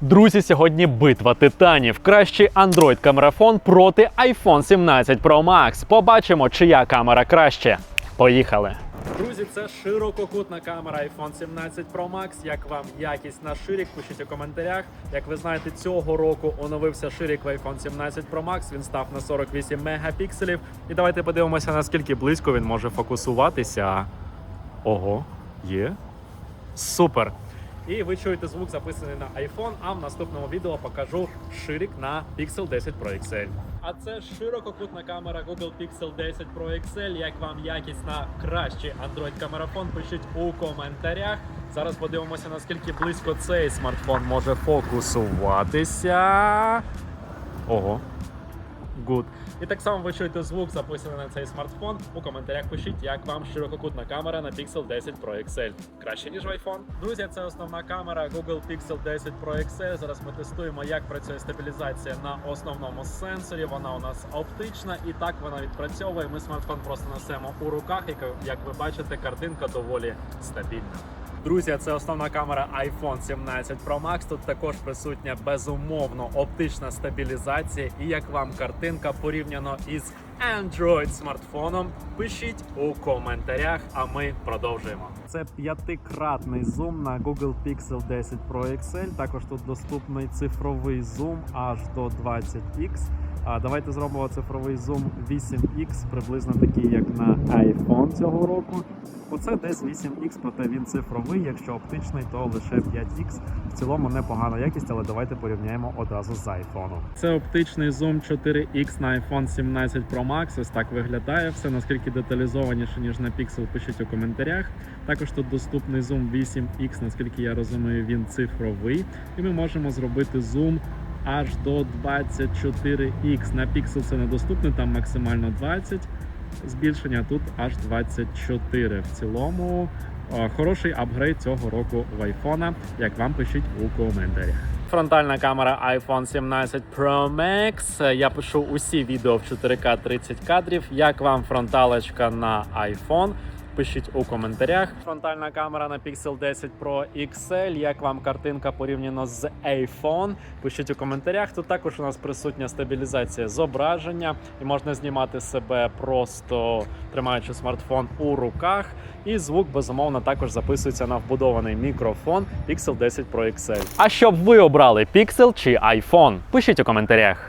Друзі, сьогодні битва титанів. Кращий Android камерафон проти iPhone 17 Pro Max. Побачимо, чия камера краще. Поїхали. Друзі, це ширококутна камера iPhone 17 Pro Max. Як вам якість на ширік? Пишіть у коментарях. Як ви знаєте, цього року оновився ширік в iPhone 17 Pro Max. Він став на 48 мегапікселів. І давайте подивимося, наскільки близько він може фокусуватися. Ого, є. Супер! І ви чуєте звук записаний на iPhone, а в наступному відео покажу ширик на Pixel 10 Pro XL. А це ширококутна камера Google Pixel 10 Pro XL. Як вам якість на кращий Android камерафон? Пишіть у коментарях. Зараз подивимося, наскільки близько цей смартфон може фокусуватися. Ого. Good. І так само ви чуєте звук, записаний на цей смартфон. У коментарях пишіть, як вам ширококутна камера на Pixel 10 Pro XL. Краще, ніж в iPhone. Друзі, це основна камера Google Pixel 10 Pro XL. Зараз ми тестуємо, як працює стабілізація на основному сенсорі. Вона у нас оптична і так вона відпрацьовує. Ми смартфон просто несемо у руках, і як ви бачите, картинка доволі стабільна. Друзі, це основна камера iPhone 17 Pro Max. Тут також присутня безумовно оптична стабілізація. І як вам картинка порівняно із Android смартфоном, пишіть у коментарях, а ми продовжуємо. Це п'ятикратний зум на Google Pixel 10 Pro XL. Також тут доступний цифровий зум аж до 20x. А давайте зробимо цифровий зум 8X, приблизно такий, як на iPhone цього року. Оце десь 8X, проте він цифровий. Якщо оптичний, то лише 5X. В цілому непогана якість, але давайте порівняємо одразу з iPhone. Це оптичний зум 4X на iPhone 17 Pro Max. Ось так виглядає. Все наскільки деталізованіше, ніж на Pixel, пишіть у коментарях. Також тут доступний зум 8X, наскільки я розумію, він цифровий. І ми можемо зробити зум аж до 24X. На Pixel це недоступне, там максимально 20 збільшення, тут аж 24. В цілому хороший апгрейд цього року в iPhone, як вам пишіть у коментарях. Фронтальна камера iPhone 17 Pro Max. Я пишу усі відео в 4К 30 кадрів. Як вам фронталочка на iPhone? Пишіть у коментарях. Фронтальна камера на Pixel 10 Pro XL. Як вам картинка порівняно з iPhone? Пишіть у коментарях. Тут також у нас присутня стабілізація зображення, і можна знімати себе просто тримаючи смартфон у руках. І звук безумовно також записується на вбудований мікрофон Pixel 10 Pro XL. А щоб ви обрали Pixel чи iPhone? Пишіть у коментарях.